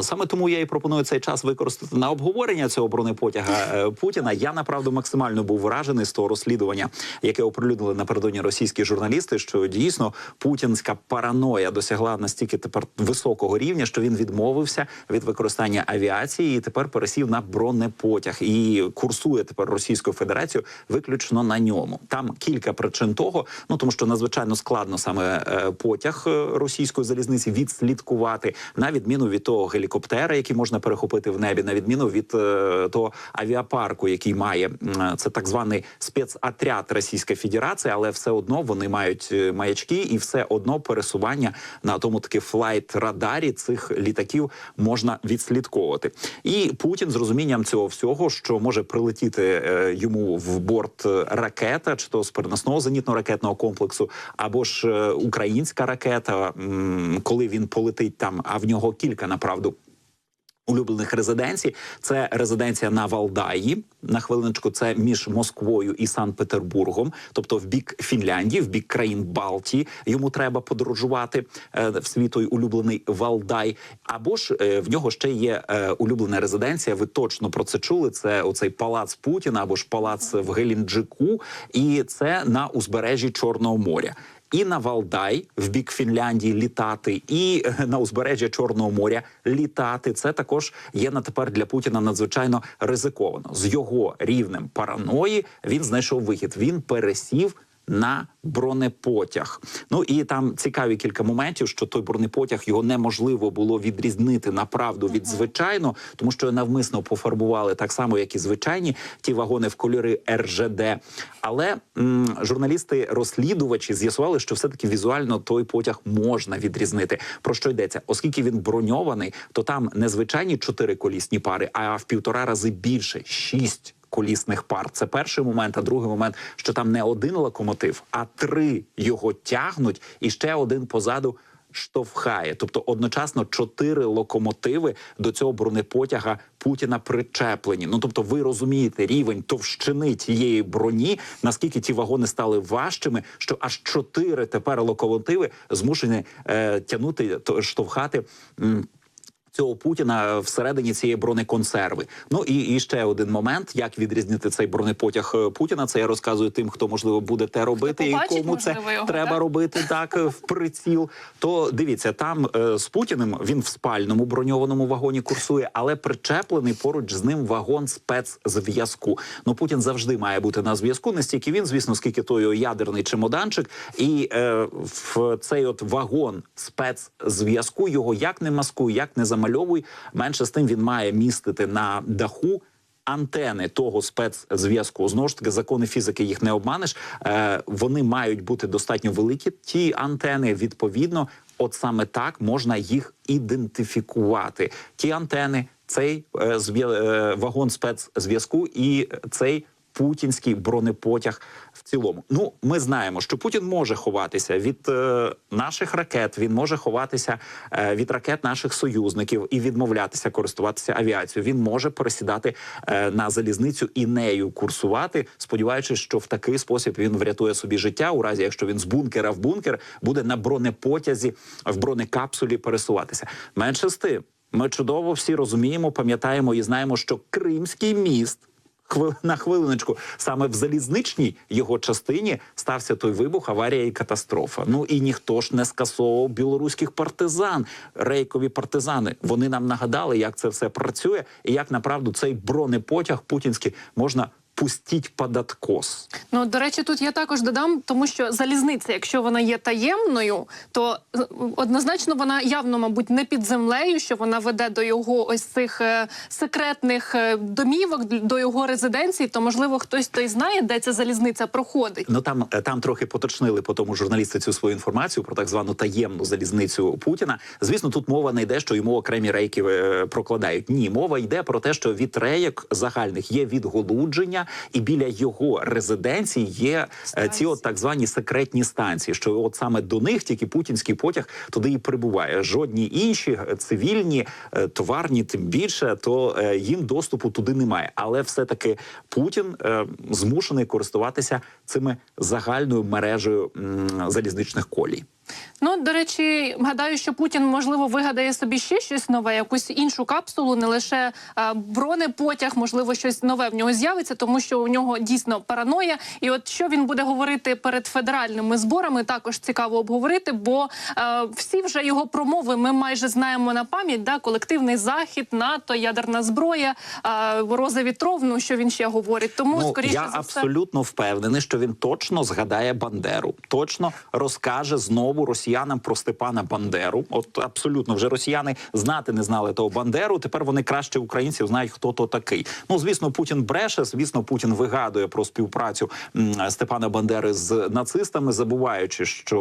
Саме тому я і пропоную цей час використати на обговорення цього бронепотяга е, Путіна. Я направду максимально був вражений з того розслідування, яке оприлюднили напередодні російські журналісти. Що дійсно путінська параноя досягла настільки тепер високого рівня, що він відмовився від використання авіації і тепер пересів на бронепотяг і курсує тепер Російською Федерацією виключно на ньому. Там кілька причин того. Ну тому що надзвичайно складно саме е, потяг е, російської залізниці відслідкувати на відміну від того гелікоптера, який можна перехопити в небі, на відміну від е, того авіапарку, який має це так званий спецотряд Російської Федерації, але все одно вони мають е, маячки, і все одно пересування на тому таки флайт радарі цих літаків можна відслідковувати. І Путін з розумінням цього всього, що може прилетіти е, йому в борт ракета, чи то з переносного зенітно-ракетного комплексу, або ж українська ракета, коли він полетить там, а в нього кілька направду. Улюблених резиденцій це резиденція на Валдаї. На хвилиночку це між Москвою і Санкт-Петербургом, тобто в бік Фінляндії, в бік країн Балтії. Йому треба подорожувати е, в свій той улюблений Валдай. Або ж е, в нього ще є е, улюблена резиденція. Ви точно про це чули. Це оцей палац Путіна або ж палац в Гелінджику, і це на узбережжі Чорного моря. І на Валдай в бік Фінляндії літати, і е, на узбережжя Чорного моря літати. Це також є на тепер для Путіна надзвичайно ризиковано. З його рівнем параної він знайшов вихід. Він пересів на бронепотяг. Ну і там цікаві кілька моментів, що той бронепотяг його неможливо було відрізнити направду від звичайно, тому що навмисно пофарбували так само, як і звичайні ті вагони в кольори РЖД. Але м, журналісти-розслідувачі з'ясували, що все-таки візуально той потяг можна відрізнити. Про що йдеться? Оскільки він броньований, то там не звичайні чотириколісні пари, а в півтора рази більше шість. Колісних пар це перший момент. А другий момент, що там не один локомотив, а три його тягнуть, і ще один позаду штовхає. Тобто одночасно чотири локомотиви до цього бронепотяга Путіна причеплені. Ну тобто, ви розумієте рівень товщини тієї броні, наскільки ті вагони стали важчими, що аж чотири тепер локомотиви змушені е, тягнути то штовхати. м, Цього Путіна всередині цієї бронеконсерви. Ну і, і ще один момент: як відрізнити цей бронепотяг е, Путіна. Це я розказую тим, хто можливо буде те робити, і побачить, кому це його, треба так? робити так е, в приціл. То дивіться, там е, з Путіним він в спальному броньованому вагоні курсує, але причеплений поруч з ним вагон спецзв'язку. Ну Путін завжди має бути на зв'язку. Не стільки він, звісно, скільки той його ядерний чемоданчик, і е, в цей от вагон спецзв'язку його як не маскуй, як не замальовуй. Менше з тим він має містити на даху. Антени того спецзв'язку знову ж таки закони фізики їх не обманеш. Е, вони мають бути достатньо великі. Ті антени відповідно, от саме так можна їх ідентифікувати. Ті антени, цей е, е, вагон спецзв'язку і цей путінський бронепотяг цілому. Ну, ми знаємо, що Путін може ховатися від е, наших ракет. Він може ховатися е, від ракет наших союзників і відмовлятися користуватися авіацією. Він може пересідати е, на залізницю і нею курсувати, сподіваючись, що в такий спосіб він врятує собі життя, у разі якщо він з бункера в бункер буде на бронепотязі в бронекапсулі пересуватися. Менше з тим, ми чудово всі розуміємо, пам'ятаємо і знаємо, що Кримський міст. На хвилиночку саме в залізничній його частині стався той вибух, аварія і катастрофа. Ну і ніхто ж не скасовував білоруських партизан, рейкові партизани. Вони нам нагадали, як це все працює, і як направду цей бронепотяг путінський можна пустіть під откос. Ну до речі, тут я також додам, тому що залізниця, якщо вона є таємною, то е, однозначно вона явно, мабуть, не під землею, що вона веде до його ось цих е, секретних е, домівок, до його резиденції. То можливо хтось той знає, де ця залізниця проходить. Ну там е, там трохи поточнили по тому журналісти цю свою інформацію про так звану таємну залізницю Путіна. Звісно, тут мова не йде, що йому окремі рейки е, прокладають. Ні, мова йде про те, що від рейок загальних є відголудження, і біля його резиденції є е, ці от так звані секретні станції. Що от саме до них тільки путінський потяг туди і прибуває. Жодні інші е, цивільні е, товарні, тим більше, то їм доступу туди немає. Але все таки Путін змушений користуватися цими загальною мережею залізничних колій. Ну, до речі, гадаю, що Путін можливо вигадає собі ще щось нове, якусь іншу капсулу, не лише е, бронепотяг, можливо, щось нове в нього з'явиться, тому що у нього дійсно параноя. І от що він буде говорити перед федеральними зборами, також цікаво обговорити, бо е, всі вже його промови ми майже знаємо на пам'ять. Да, колективний захід, НАТО, ядерна зброя, е, роза вітров, ну що він ще говорить. Тому Ну, скоріше я за все. абсолютно впевнений, що він точно згадає Бандеру, точно розкаже знову росіянам про Степана Бандеру. От абсолютно вже росіяни знати не знали того Бандеру. Тепер вони краще українців знають, хто то такий. Ну звісно, Путін бреше. Звісно, Путін вигадує про співпрацю Степана Бандери з нацистами, забуваючи, що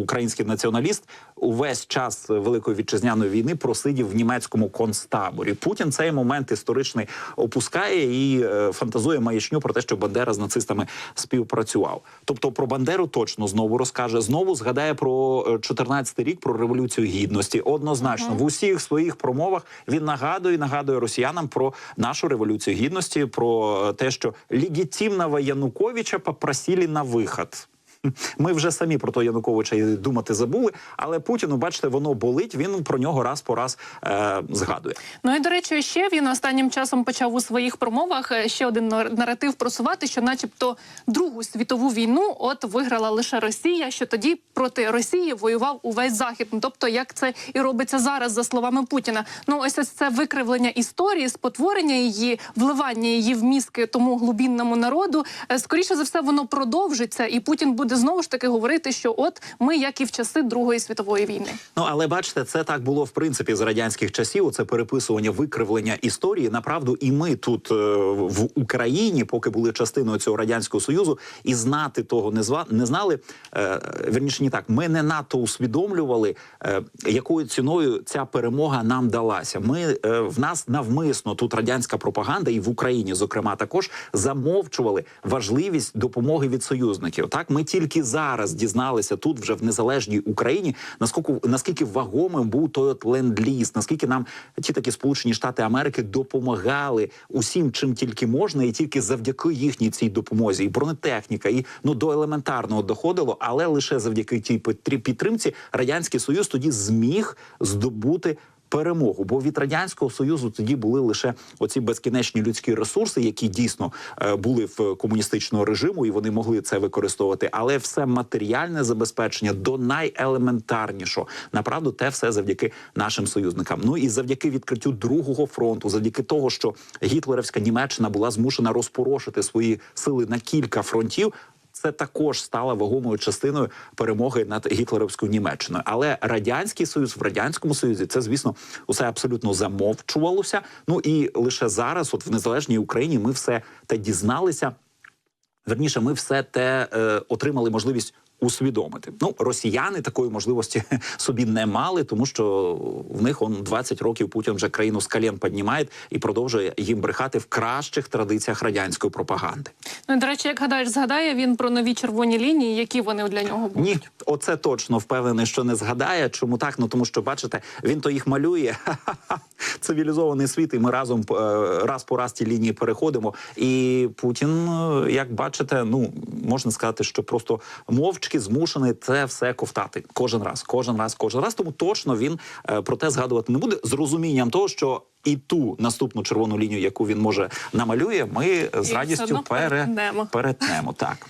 український націоналіст увесь час великої вітчизняної війни просидів в німецькому концтаборі. Путін цей момент історичний опускає і е, фантазує маячню про те, що Бандера з нацистами співпрацював. Тобто про Бандеру точно знову розкаже. Знову згадає про 14-й рік, про революцію гідності. Однозначно в усіх своїх промовах він нагадує, нагадує росіянам про нашу революцію гідності, про е, те, що легітимного Януковича попросили на вихід. Ми вже самі про того Януковича і думати забули, але Путіну, бачите, воно болить. Він про нього раз по раз е, згадує. Ну і до речі, ще він останнім часом почав у своїх промовах е, ще один нар- наратив просувати, що, начебто, Другу світову війну от виграла лише Росія, що тоді проти Росії воював увесь захід. Ну, тобто, як це і робиться зараз, за словами Путіна. Ну, ось ось це викривлення історії, спотворення її, вливання її в мізки тому глубінному народу. Е, Скоріше за все, воно продовжиться, і Путін буде знову ж таки говорити, що от ми, як і в часи Другої світової війни. Ну але бачите, це так було в принципі з радянських часів. Це переписування, викривлення історії. Направду, і ми тут е, в Україні, поки були частиною цього радянського союзу, і знати того не зва не знали. Е, вірніше, не так. Ми не надто усвідомлювали, е, якою ціною ця перемога нам далася. Ми в нас навмисно тут радянська пропаганда, і в Україні, зокрема, також замовчували важливість допомоги від союзників. Так, ми тільки зараз дізналися тут, вже в незалежній Україні, наскільки наскільки вагомим був той от ленд-ліз, наскільки нам ті такі Сполучені Штати Америки допомагали усім, чим тільки можна, і тільки завдяки їхній цій допомозі, і бронетехніка, і ну до елементарного доходило, але лише завдяки тій під- підтримці радянський союз тоді зміг здобути. Перемогу, бо від радянського союзу тоді були лише оці безкінечні людські ресурси, які дійсно е, були в комуністичного режиму, і вони могли це використовувати. Але все матеріальне забезпечення до найелементарнішого направду те все завдяки нашим союзникам. Ну і завдяки відкриттю другого фронту, завдяки того, що гітлерівська Німеччина була змушена розпорошити свої сили на кілька фронтів. Це також стало вагомою частиною перемоги над гітлерівською Німеччиною. Але радянський союз в радянському союзі це, звісно, усе абсолютно замовчувалося. Ну і лише зараз, от в незалежній Україні, ми все те дізналися. Верніше, ми все те е, отримали можливість усвідомити. Ну, росіяни такої можливості собі не мали, тому що в них он 20 років Путін вже країну з колін піднімає і продовжує їм брехати в кращих традиціях радянської пропаганди. Ну, і, до речі, як гадаєш, згадає він про нові червоні лінії, які вони для нього будуть? Ні, оце точно впевнений, що не згадає. Чому так? Ну тому що бачите, він то їх малює. Цивілізований світ, і ми разом е, раз по раз ті лінії переходимо. І Путін, е, як бачите, ну можна сказати, що просто мовчки змушений це все ковтати кожен раз, кожен раз, кожен раз. Тому точно він е, про те згадувати не буде з розумінням того, що. І ту наступну червону лінію, яку він може намалює, ми з все радістю пере... перетнемо. перетнемо. Так.